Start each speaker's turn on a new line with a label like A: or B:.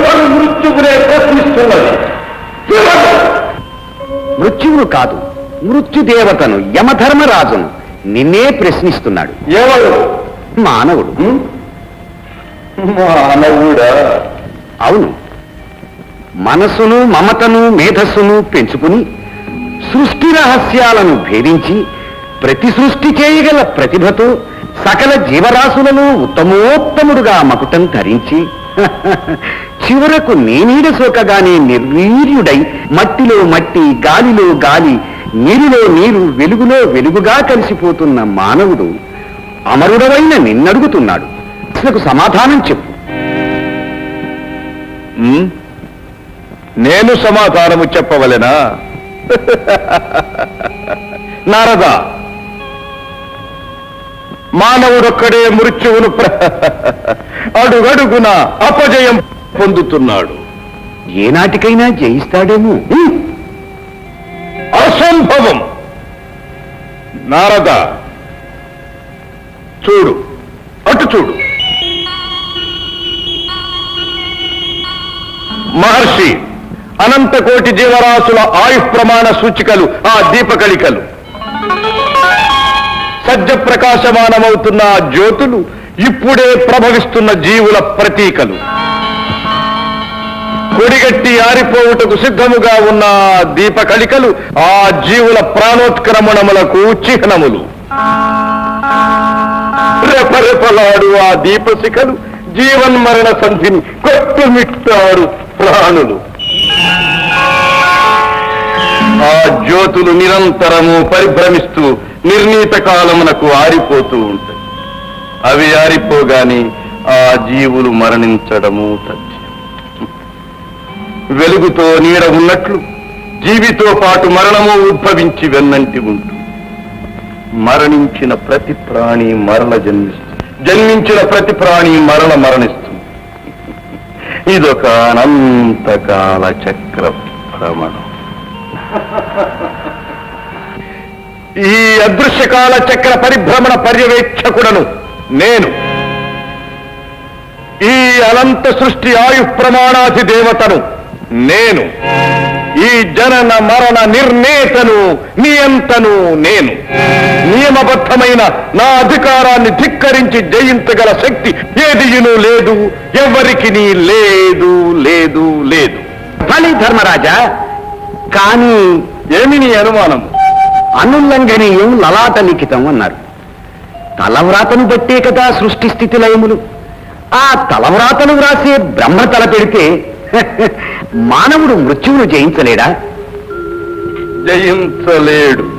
A: ప్రశ్నిస్తున్నది? ఎవరు?
B: మృత్యువును కాదు మృత్యుదేవతను యమధర్మరాజును నిన్నే ప్రశ్నిస్తున్నాడు.
A: ఎవరు?
B: మానవుడు?
A: మానవుడా?
B: అవును. మనసును మమతను మేధస్సును పెంచుకుని సృష్టి రహస్యాలను భేదించి ప్రతి సృష్టి చేయగల ప్రతిభతో సకల జీవరాశులను ఉత్తమోత్తముడుగా మకుటం ధరించి చివరకు నేనీడ సోకగానే నిర్వీర్యుడై మట్టిలో మట్టి గాలిలో గాలి నీరులో నీరు వెలుగులో వెలుగుగా కలిసిపోతున్న మానవుడు అమరుడవైన నిన్నడుగుతున్నాడు. ప్రశ్నకు సమాధానం చెప్పు.
A: నేను సమాధానము చెప్పవలెనా? నారద మానవుడొక్కడే మృత్యువును ప్ర- అడుగడుగున అపజయం పొందుతున్నాడు.
B: ఏనాటికైనా జయిస్తాడేమో?
A: అసంభవం. నారద చూడు అటు చూడు. మహర్షి అనంత కోటి జీవరాశుల ఆయు ప్రమాణ సూచికలు ఆ దీపకళికలు. సజ్జ ప్రకాశమానమవుతున్న ఆ జ్యోతులు ఇప్పుడే ప్రభవిస్తున్న జీవుల ప్రతీకలు. పొడిగట్టి ఆరిపోవుటకు సిద్ధముగా ఉన్న దీపకళికలు ఆ జీవుల ప్రాణోత్క్రమణములకు చిహ్నములు. రెపరెపలాడు ఆ దీపశిఖలు జీవన్మరణ సంధిని కొట్టుమిట్టాడు ప్రాణులు. ఆ జ్యోతులు నిరంతరము పరిభ్రమిస్తూ నిర్ణీత కాలమునకు ఆరిపోతూ ఉంటాయి. అవి ఆరిపోగాని ఆ జీవులు మరణించడము తగ్గు వెలుగుతో నీడ ఉన్నట్లు జీవితో పాటు మరణము ఉద్భవించి వెన్నంటి ఉంటుంది మరణించిన ప్రతి ప్రాణి మరణ జన్మిస్తుంది. జన్మించిన ప్రతి ప్రాణి మరణ మరణిస్తుంది. ఇదొక అనంతకాల చక్ర భ్రమణం. ఈ అదృశ్యకాల చక్ర పరిభ్రమణ పర్యవేక్షకుడను నేను. ఈ అనంత సృష్టి ఆయు ప్రమాణాధి దేవతను నేను. ఈ జనన మరణ నిర్ణేతను నియంతను నేను. నియమబద్ధమైన నా అధికారాన్ని ధిక్కరించి జయించగల శక్తి ఏదియును లేదు ఎవరికి లేదు లేదు లేదు.
B: ఫలి ధర్మరాజా కానీ
A: ఏమి నీ అనుమానం
B: అనుల్లంఘనీయం లలాట లిఖితం అన్నారు. తలవ్రాతను బట్టే కదా సృష్టి స్థితి లయములు. ఆ తలవ్రాతను వ్రాసే బ్రహ్మ తల పెడితే మానవుడు మృత్యువును జయించలేడా?
A: జయించలేడు.